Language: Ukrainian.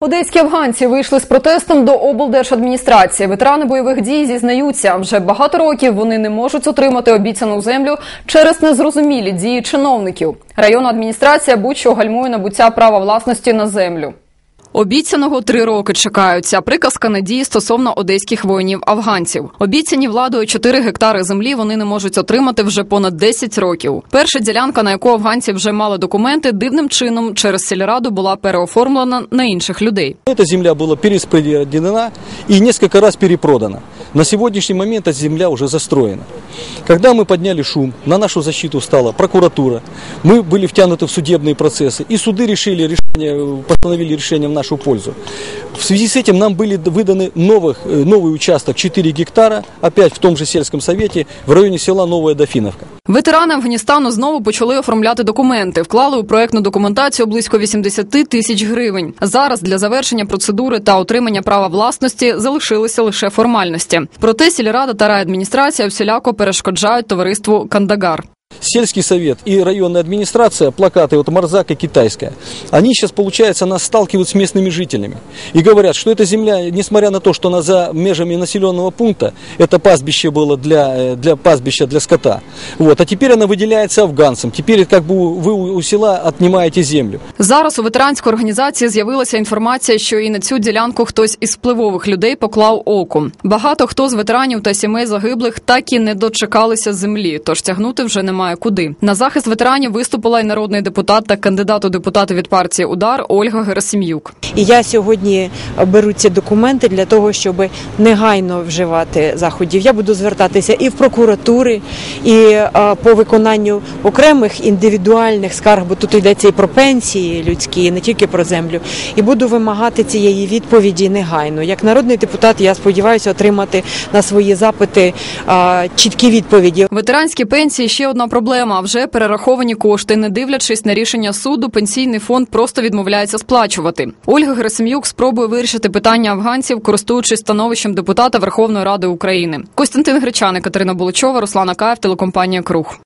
Одеські афганці вийшли з протестом до облдержадміністрації. Ветерани бойових дій зізнаються, вже багато років вони не можуть отримати обіцяну землю через незрозумілі дії чиновників. Районна адміністрація будь-що гальмує набуття права власності на землю. Обіцяного три роки чекаються. Приказка надії стосовно одеських воїнів-афганців. Обіцяні владою 4 гектари землі вони не можуть отримати вже понад 10 років. Перша ділянка, на яку афганці вже мали документи, дивним чином через сільраду була переоформлена на інших людей. Ця земля була перераспределена і кілька разів перепродана. На сегодняшний момент эта земля уже застроена. Когда мы подняли шум, на нашу защиту стала прокуратура, мы были втянуты в судебные процессы, и суды решили решение, постановили решение в нашу пользу. В связи с этим нам были выданы новых, э, новый участок 4 гектара, опять в том же сельском совете, в районе села Новая Дофиновка. Ветерани Афганістану знову почали оформляти документи. Вклали у проектну документацію близько 80 тисяч гривень. Зараз для завершення процедури та отримання права власності залишилися лише формальності. Проте сільрада та райадміністрація всіляко перешкоджають товариству Кандагар. Сельский совет и районная администрация, плакаты вот Марзак и Китайская, они сейчас, получается, нас сталкивают с местными жителями и говорят, что эта земля, несмотря на то, что она за межами населенного пункта, это пастбище было для, э, для пастбища для скота, вот, а теперь она выделяется афганцам, теперь как бы вы у села отнимаете землю. Зараз у ветеранської організації з'явилася інформація, що і на цю ділянку хтось із впливових людей поклав око. Багато хто з ветеранів та сімей загиблих так і не дочекалися землі, тож тягнути вже немає куди. На захист ветеранів виступила й народний депутат та кандидат у депутати від партії Удар Ольга Герасим'юк. І я сьогодні беру ці документи для того, щоб негайно вживати заходів. Я буду звертатися і в прокуратури, і по виконанню окремих індивідуальних скарг, бо тут йдеться і про пенсії людські, і не тільки про землю. І буду вимагати цієї відповіді негайно. Як народний депутат, я сподіваюся отримати на свої запити чіткі відповіді. Ветеранські пенсії ще одна проблема. Вже перераховані кошти, не дивлячись на рішення суду, пенсійний фонд просто відмовляється сплачувати. Ольга Герасим'юк спробує вирішити питання афганців, користуючись становищем депутата Верховної Ради України. Костянтин Гречани, Катерина Буличова, Руслана Каєв, телекомпанія Круг.